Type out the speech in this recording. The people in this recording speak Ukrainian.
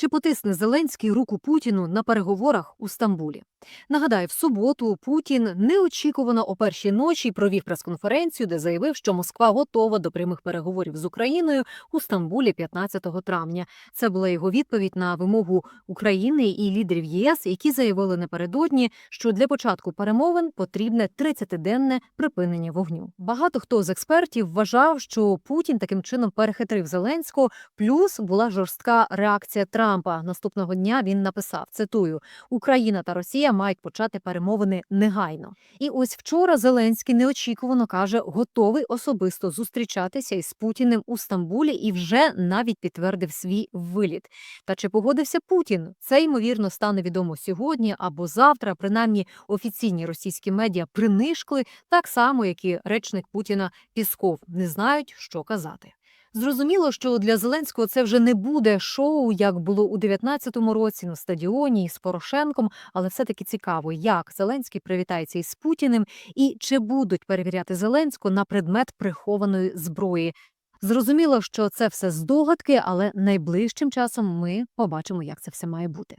Чи потисне Зеленський руку Путіну на переговорах у Стамбулі? Нагадаю, в суботу Путін неочікувано о першій ночі провів прес-конференцію, де заявив, що Москва готова до прямих переговорів з Україною у Стамбулі 15 травня. Це була його відповідь на вимогу України і лідерів ЄС, які заявили напередодні, що для початку перемовин потрібне 30-денне припинення вогню. Багато хто з експертів вважав, що Путін таким чином перехитрив Зеленського. Плюс була жорстка реакція Трампа. Наступного дня він написав: цитую: Україна та Росія мають почати перемовини негайно. І ось вчора Зеленський неочікувано каже, готовий особисто зустрічатися із Путіним у Стамбулі і вже навіть підтвердив свій виліт. Та чи погодився Путін? Це ймовірно стане відомо сьогодні або завтра. Принаймні офіційні російські медіа принишкли так само, як і речник Путіна Пісков не знають, що казати. Зрозуміло, що для Зеленського це вже не буде шоу, як було у 19-му році на стадіоні з Порошенком, але все-таки цікаво, як Зеленський привітається із Путіним і чи будуть перевіряти Зеленського на предмет прихованої зброї. Зрозуміло, що це все здогадки, але найближчим часом ми побачимо, як це все має бути.